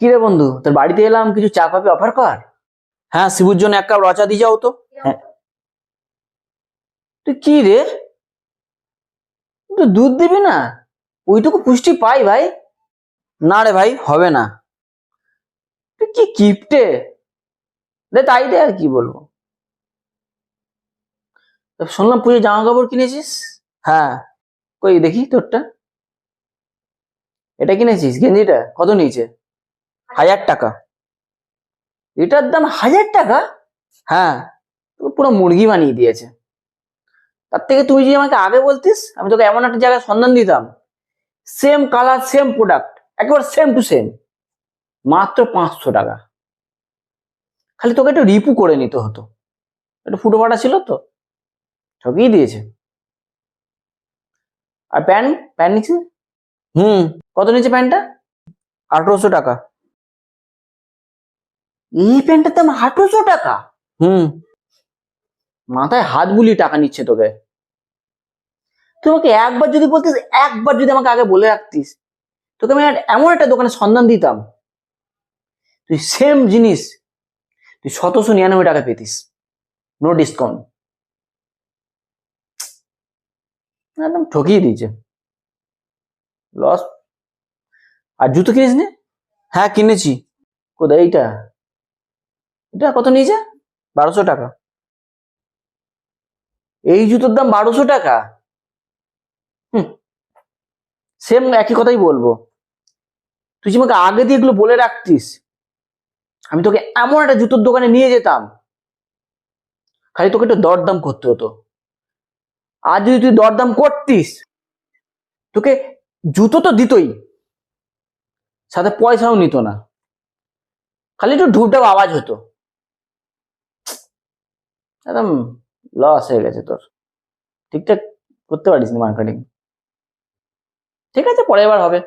কি রে বন্ধু তোর বাড়িতে এলাম কিছু চা কফি অফার কর? হ্যাঁ শিবুর জন্য এক কাপ রচা দিয়ে যাও তো। হ্যাঁ। তুই কি রে? তুই দুধ দিবি না? ওইটুকু পুষ্টি পাই ভাই। না রে ভাই হবে না। তুই কি কিপটে দে তাই দে আর কি বলব। শুনলাম পুজো জামা কাপড় কিনেছিস? হ্যাঁ। কই দেখি তোরটা। এটা কিনেছিস গেঞ্জিটা? কত নিয়েছে? হাজার টাকা। এটার দাম হাজার টাকা? হ্যাঁ পুরো মুরগি বানিয়ে দিয়েছে। তার থেকে তুই যদি আমাকে আগে বলতিস, আমি তোকে এমন একটা জায়গায় সন্ধান দিতাম। সেম কালার সেম প্রোডাক্ট একেবারে সেম টু সেম মাত্র পাঁচশো টাকা। খালি তোকে একটু রিপু করে নিতে হতো। একটু ফুটো ফাটা ছিল তো, ঠকিয়ে দিয়েছে। আর প্যান্ট প্যান্ট নিচ্ছে হুম, কত নিচ্ছে প্যান্টটা? আঠারোশো টাকা। এই প্যান্টটার দাম আঠারোশো টাকা। হুম। মাথায় হাত বুলিয়ে টাকা নিচ্ছে তোকে। তুই আমাকে একবার যদি বলতিস একবার যদি আমাকে আগে বলে রাখতিস তোকে আমি এমন একটা দোকানে সন্ধান দিতাম। তুই সেম জিনিস তুই সতেরোশো নিরানব্বই টাকা পেতিস। নো ডিসকাউন্ট একদম ঠকিয়ে দিয়েছে। লস আর জুতো কিনিস নি হ্যাঁ কিনেছি। কোথায়? এইটা। এটা কত নিয়েছে? বারোশো টাকা। এই জুতোর দাম বারোশো টাকা? হুম। সেম একই কথাই বলব। তুই আমাকে আগে দিয়ে এগুলো বলে রাখতিস, আমি তোকে এমন একটা জুতোর দোকানে নিয়ে যেতাম, খালি তোকে একটু দরদাম করতে হতো। আর যদি তুই দরদাম করতিস, তোকে জুতো তো দিতই, সাথে পয়সাও নিত না। খালি একটু ঢুকঢাক আওয়াজ হতো। একদম লস হয়ে গেছে তোর। ঠিকঠাক করতে পারিস না মার্কেটিং ঠিক আছে, পরের বার হবে।